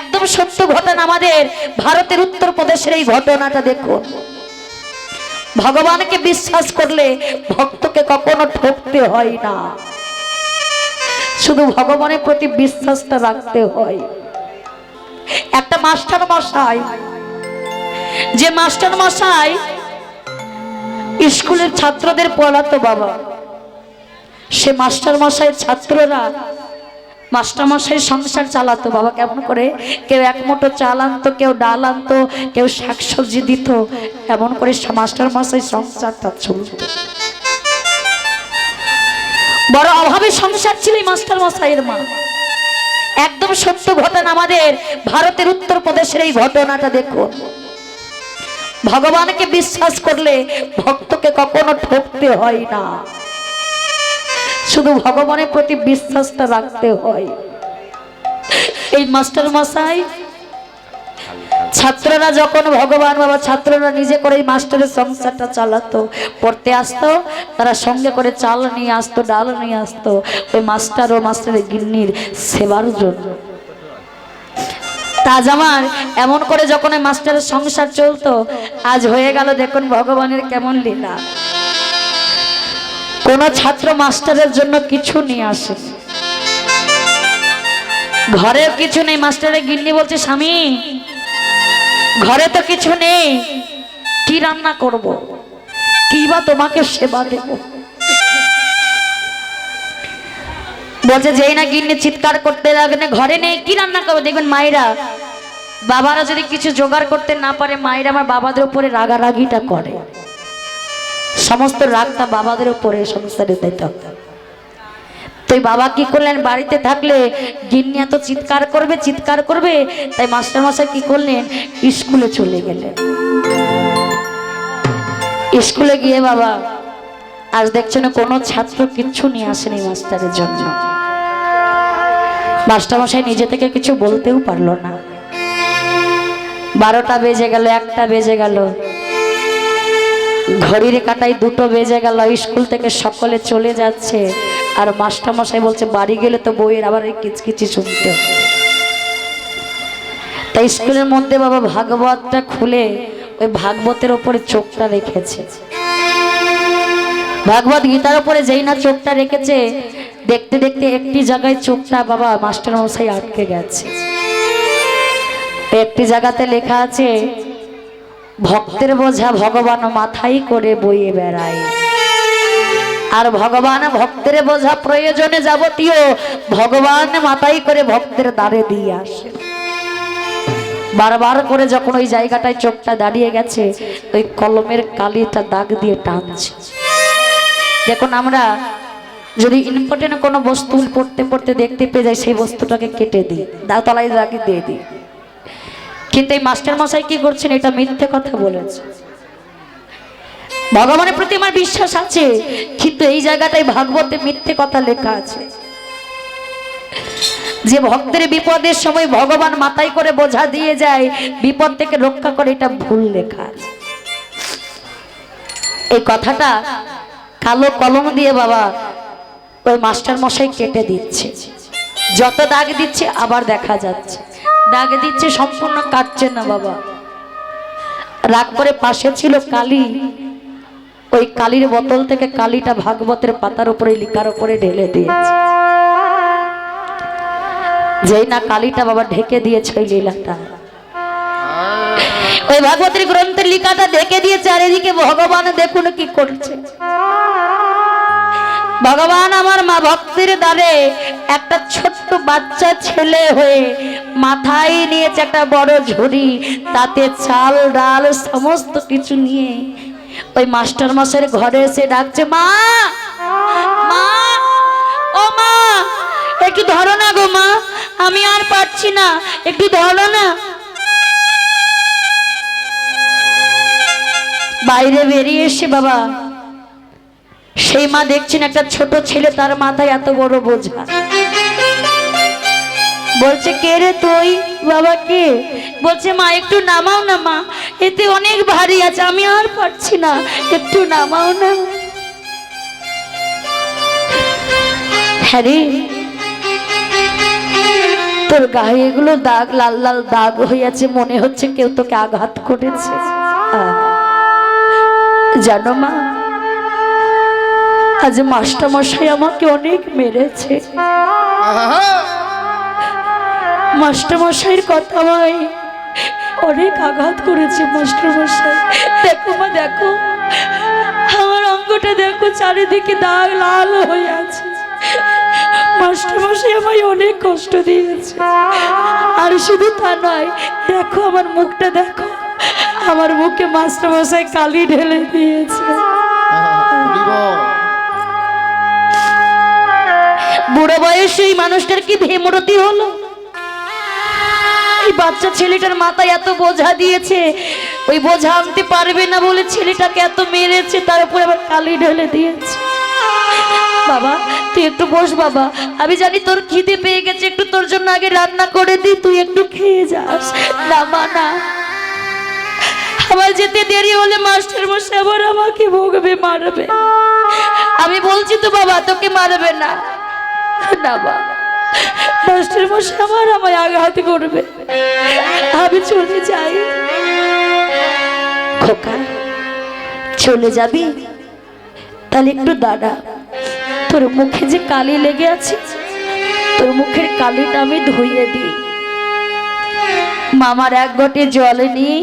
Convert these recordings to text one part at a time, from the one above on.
একদম সত্য ঘটনা আমাদের ভারতের উত্তর প্রদেশের এই ঘটনাটা দেখুন। ভগবানকে বিশ্বাস করলে ভক্তকে কখনো ঠকতে হয় না। শুধু ভগবানের প্রতি বিশ্বাসটা রাখতে হয়। একটা মাস্টার মশাই, যে মাস্টার মশাই স্কুলের ছাত্রদের পড়াতো বাবা, সে মাস্টার মশাইয়ের ছাত্ররা মাস্টার মশাই সংসার চালাতো, বাবা কেমন করে? কেউ এক মুঠো চাল আনতো, কেউ ডাল আনতো, কেউ শাকসবজি দিত, এমন করে মাস্টার মশাই সংসারটা চলত। বড় অভাবে সংসার ছিল এই মাস্টার মা। একদম সত্য ঘটনা আমাদের ভারতের উত্তর প্রদেশের এই ঘটনাটা দেখুন। ভগবানকে বিশ্বাস করলে ভক্তকে কখনো ঠকতে হয় না। শুধু ভগবানের প্রতি বিশ্বাসটা রাখতে হয়। এই মাস্টার মশাই, ছাত্ররা যখন ভগবান বাবা, ছাত্ররা নিজে করে এই মাস্টারের সংসারটা চালাতো, পড়তে আসতো, তারা সঙ্গে করে চাল নিয়ে আসতো, ডাল নিয়ে আসতো, ওই মাস্টার ও মাস্টারের গিন্নির সেবার জন্য। তাজ আমার এমন করে যখন মাস্টারের সংসার চলতো, আজ হয়ে গেল দেখুন ভগবানের কেমন লীলা। কোন ছাত্র মাস্টারের জন্য কিছু নিয়ে আসে। ঘরে কিছু নেই, মাস্টারের গিন্নি বলছে, স্বামী, ঘরে তো কিছু নেই, কি রান্না করব? কি বা তোমাকে সেবা দেব? বলছে, যেই না গিন্নি চিৎকার করতে লাগলে ঘরে নেই, কি রান্না করব? দেখবেন মায়েরা, বাবারা যদি কিছু জোগাড় করতে না পারে, মায়েরা আমার বাবাদের উপরে রাগারাগিটা করে। সমস্ত রাগটা বাবাদের উপরে সংসারে দিতে হবে তো বাবা কি করলেন? বাড়িতে থাকলে গিন্নি এত চিৎকার করবে চিৎকার করবে, তাই মাস্টার মশাই কি করলেন? স্কুলে চলে গেলেন। স্কুলে গিয়ে বাবা, আজ দেখছেন কোনো ছাত্র কিচ্ছু নিয়ে আসেনি মাস্টারের জন্য। মাস্টারমশাই নিজে থেকে কিছু বলতেও পারল না। বারোটা বেজে গেল, একটা বেজে গেল। ঘড়ির কাটাই দুটো বেজে গেল, স্কুল থেকে সকলে চলে যাচ্ছে। আর মাস্টারমশাই বলছে, বাড়ি গেলে তো বইয়ের আবার এই কিচকিচি শুনতে। তাই স্কুলের মধ্যে বাবা ভাগবতটা খুলে ওই ভাগবতের ওপরে চোখটা রেখেছে। ভাগবত গীতার উপরে যেই না চোখটা রেখেছে, দেখতে দেখতে একটি জায়গায় চোখটা বাবা মাস্টার মশাই আটকে গেছে। একটি জায়গাতে লেখা আছে ভক্তের বোঝা ভগবান মাথায় করে বইয়ে বেড়ায়। আর ভগবান ভক্তের বোঝা প্রয়োজনে যাবতীয় ভগবান মাথায় করে ভক্তের দ্বারে দিয়ে আসে। বারবার করে যখন ওই জায়গাটায় চোখটা দাঁড়িয়ে গেছে, ওই কলমের কালিটা দাগ দিয়ে টানছে। দেখুন আমরা যদি ইম্পর্টেন্ট কোনো বস্তু পড়তে পড়তে দেখতে পেয়ে যাই, সেই বস্তুটাকে কেটে দিই দাগ তলায় দাগে দিয়ে দিই। কিন্তু এই মাস্টার মশাই কি করছেন? এটা মিথ্যে কথা বলেছে। ভগবানের প্রতি আমার বিশ্বাস আছে, কিন্তু এই জায়গাটায় ভাগবতে মিথ্যে কথা লেখা আছে। যে ভক্তের বিপদের সময় ভগবান মাথায় করে বোঝা দিয়ে যায়, বিপদ থেকে রক্ষা করে এটা ভুল লেখা আছে। এই কথাটা কালো কলম দিয়ে বাবা ওই মাস্টার মশাই কেটে দিচ্ছে। যত দাগ দিচ্ছে, আবার দেখা যাচ্ছে। দাগ দিচ্ছে, সম্পূর্ণ কাটছে না বাবা। রাগ করে পাশে ছিল কালি। ওই কালির বোতল থেকে কালিটা ভাগবতের পাতার উপরে লিকার উপরে ঢেলে দিয়েছে। যেই না কালিটা বাবা ঢেকে দিয়েছে ওই লীলাটা। ওই ভাগবতের গ্রন্থের লিখাটা ঢেকে দিয়ে চারিদিকে ভগবান দেখুন কি করছে। ভগবান আমার মা ভক্তের দ্বারে একটা ছোট্ট বাচ্চা ছেলে হয়ে মাথায় নিয়েছে একটা বড় ঝুড়ি, তাতে চাল, ডাল, সমস্ত কিছু নিয়ে। ওই মাস্টার মাসের ঘরে এসে ডাকছে, মা মা, ও মা, একটু ধরো না গো মা, আমি আর পারছি না, একটু ধরো না। বাইরে বেরিয়ে এসে বাবা সেই মা দেখছেন একটা ছোট ছেলে, তার মাথায় এত বড় বোঝা। বলছে, কে রে তুই? বাবা, কে? বলছে, মা, একটু নামাও না, মা। এতে অনেক ভারী আছে, আমি আর পারছি না। একটু নামাও না। হ্যাঁ রে। তোর গায়ে এগুলো দাগ, লাল লাল দাগ হইয়াছে, মনে হচ্ছে কেউ তোকে আঘাত করেছে। জানো মা আজ মাস্টার মশাই আমাকে অনেক মেরেছে। মাস্টার মশাইয়ের কথা আমায় অনেক আঘাত করেছে মাস্টার মশাই দেখো মা দেখো। আমার অঙ্গটা দেখো চারিদিকে দাগ লাল হয়ে আছে। মাস্টার মশাই আমায় অনেক কষ্ট দিয়েছে। আর শুধু তা নয় দেখো আমার মুখটা দেখো। আমার মুখে মাস্টার মশাই কালি ঢেলে দিয়েছে। বুড়ো বয়সে এই মানুষটার কি ভেমরতি হলো? এই বাচ্চা ছেলেটার মাথায় এত বোঝা দিয়েছে, ওই বোঝা আনতে পারবে না বলে ছেলেটাকে এত মেরেছে, তার উপরে আবার কালি ঢেলে দিয়েছে। বাবা, তুই একটু বস বাবা, আমি জানি তোর খিদে পেয়ে গেছে, একটু তোর জন্য আগে রান্না করে দিই, তুই একটু খেয়ে যাস। না মা, না। আমার যেতে দেরি হলে মাস্টার মশাই আবার আমাকে ভোগবে, মারবে। আমি বলছি তো বাবা, তোকে মারবে না। মাস্টার মশাই আমার আমায় আঘাত করবে। আমি চলে যাই। খোকা, চলে যাবি? তাহলে একটু দাঁড়া। তোর মুখে যে কালি লেগে আছে, তোর মুখের কালিটা আমি ধুইয়ে দিই। মামার এক ঘটে জলে নিয়ে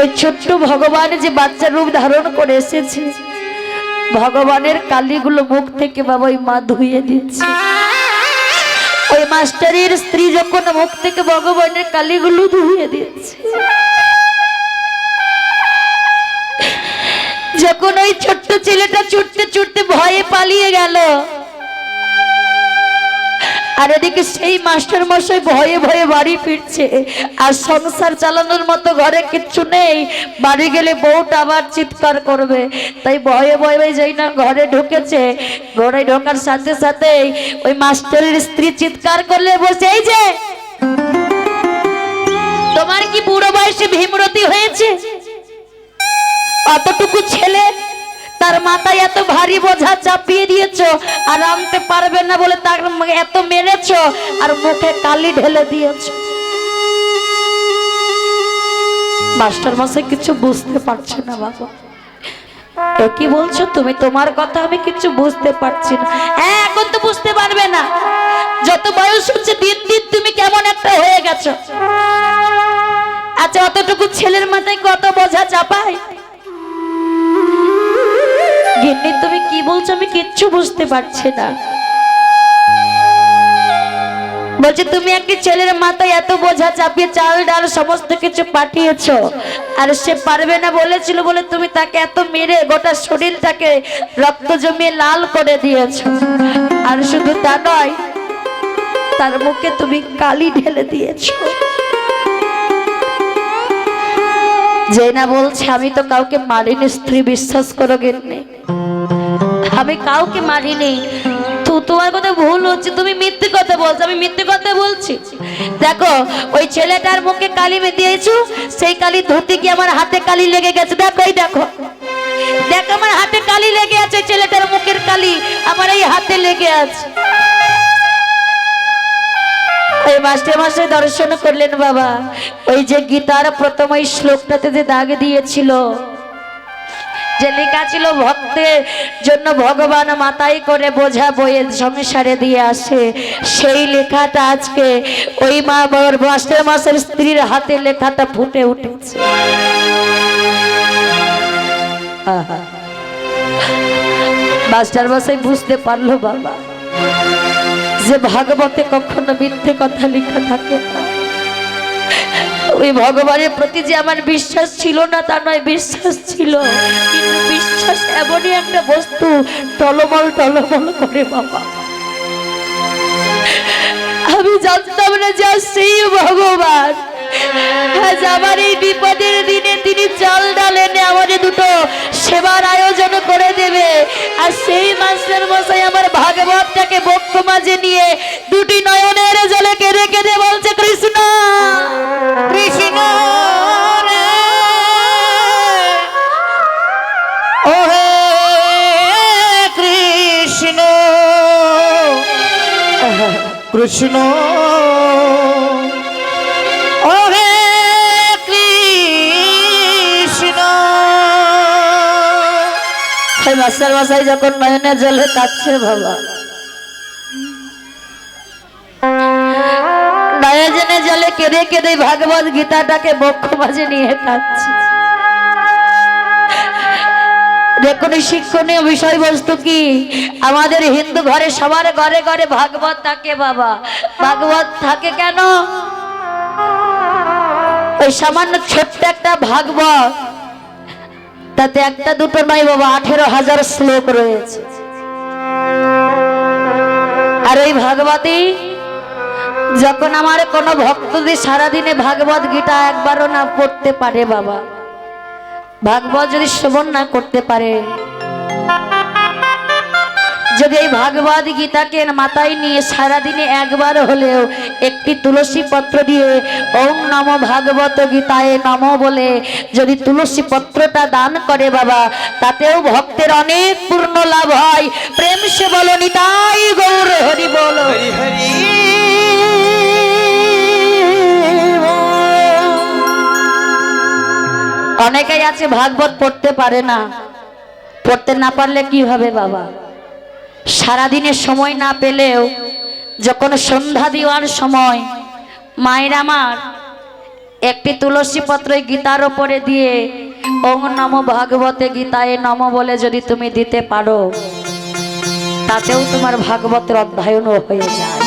ওই ছোট্ট ভগবান যে বাচ্চার রূপ ধারণ করে এসেছে ভগবানের কালীগুলো মুখ থেকে বাবা ওই মা ধুয়ে দিচ্ছে ওই মাস্টারের স্ত্রী যখন মুখ থেকে ভগবানের কালীগুলো ধুয়ে দিচ্ছে যখন ওই ছোট্ট ছেলেটা ছুটতে ছুটতে ভয়ে পালিয়ে গেল আর এদিকে সেই মাস্টার মশাই ভয়ে ভয়ে বাড়ি ফিরছে। আর সংসার চালানোর মতো ঘরে কিচ্ছু নেই। বাড়ি গেলে বউটা আবার চিৎকার করবে। তাই ভয়ে ভয়ে যাই না ঘরে ঢুকেছে, ঘরে ঢোকার সাথে সাথে ওই মাস্টারের স্ত্রী চিৎকার করলে বসে এই যে, তোমার কি বুড়ো বয়সে ভীমরতি হয়েছে? অতটুকু ছেলে তার মাথায় এত ভারী বোঝা চাপিয়ে দিয়েছ আর আনতে পারবে না বলে তার এত মেরেছো আর মুখে কালি ঢেলে দিয়েছ। মাস্টার মশাই কিছু বুঝতে পারছে না বাবা। কি বলছো তুমি? তোমার কথা আমি কিছু বুঝতে পারছি না। হ্যাঁ এখন তো বুঝতে পারবে না। যত বয়স হচ্ছে, দিন দিন তুমি কেমন একটা হয়ে গেছো। আচ্ছা অতটুকু ছেলের মাথায় কত বোঝা চাপায়? গিন্নি তুমি কি বলছো আমি কিচ্ছু বুঝতে পারছি না। বলছে, তুমি একটি ছেলের মাথায় এত বোঝা চাপিয়ে চাল ডাল সমস্ত কিছু পাঠিয়েছ, আর সে পারবে না বলেছিল বলে তুমি তাকে এত মেরে গোটা শরীরটাকে রক্ত জমিয়ে লাল করে দিয়েছ। আর শুধু তা নয়, তার মুখে তুমি কালি ঢেলে দিয়েছ। যে না বলছে, আমি তো কাউকে মারিনি, স্ত্রী বিশ্বাস করো গেননি। আমি কাউকে মারিনি। তোমার কথা ভুল হচ্ছে, তুমি মিথ্যে কথা বলছো, আমি মিথ্যে কথা বলছি। দেখো, ওই ছেলেটার মুখে কালি দিয়েছ সেই কালি ধরতে গিয়ে আমার হাতে কালি লেগে গেছে? দেখো, এই দেখো। দেখো, আমার হাতে কালি লেগে আছে, ছেলেটার মুখের কালি আমার এই হাতে লেগে আছে। ওই মাস্টার মাসে দর্শন করলেন বাবা। ওই যে গীতার প্রথম ওই শ্লোকটাতে যে দাগ দিয়েছিল, যে লেখা ছিল, ভক্তের জন্য ভগবান মাথায় করে বোঝা বইয়ে সংসারে দিয়ে আসে। সেই লেখাটা আজকে ওই মা বর মাস্টার মাসের স্ত্রীর হাতে লেখাটা ফুটে উঠেছে। মাস্টার মশাই বুঝতে পারল বাবা। যে ভাগবতে কখনো মিথ্যে কথা লেখা থাকে ওই ভগবানের প্রতি যে আমার বিশ্বাস ছিল না, তা নয়, বিশ্বাস ছিল। কিন্তু বিশ্বাস এমনই একটা বস্তু, টলমল টলমল করে বাবা। আমি জানতাম না যে সেই ভগবান। আজ আমার এই বিপদের দিনে তিনি চাল ডাল এনে আমাদের দুটো সেবার আয়োজন করে দেবে। আর সেই মাস্টার মশাই আমার ভাগবতটাকে বক্ষ মাঝে নিয়ে দুটি নয়নের জলে কেঁদে কেঁদে বলছে, কৃষ্ণ কৃষ্ণ ওহে কৃষ্ণ কৃষ্ণ মাস্টার মশাই যখন নয়নে জলে কাচ্ছে বাবা। নয়জনে জলে কেঁদে কেঁদে ভাগবত গীতাটাকে বক্ষ মাঝে নিয়ে কাচ্ছে দেখুন শিক্ষণীয় বিষয়বস্তু কি, আমাদের হিন্দু ঘরে সবার ঘরে ঘরে ভাগবত থাকে বাবা। ভাগবত থাকে কেন? ওই সামান্য ছোট্ট একটা ভাগবত। তাতে একটা দুটো নয় বাবা, আঠেরো হাজার শ্লোক রয়েছে। আর এই ভাগবতী, যখন আমার কোনো ভক্তদের সারাদিনে ভাগবত গীতা একবারও না পড়তে পারে বাবা, ভাগবত যদি শ্রবণ না করতে পারে যদি এই ভাগবত গীতাকে মাথায় নিয়ে সারাদিনে একবার হলেও একটি তুলসী পত্র দিয়ে ওম নম ভাগবত গীতায় নম বলে যদি তুলসী পত্রটা দান করে বাবা তাতেও ভক্তের অনেক পূর্ণ লাভ হয়। প্রেম সে বলো নিতাই গৌর হরি বলো। হরি হরি। অনেকেই আছে ভাগবত পড়তে পারে না। পড়তে না পারলে কি হবে বাবা? সারাদিনের সময় না পেলেও যখন সন্ধ্যা দেওয়ার সময় মায়ের আমার একটি তুলসী পত্র গীতার ওপরে দিয়ে ওং নম ভাগবতে গীতায় নম বলে যদি তুমি দিতে পারো, তাতেও তোমার ভাগবতের অধ্যয়নও হয়ে যায়।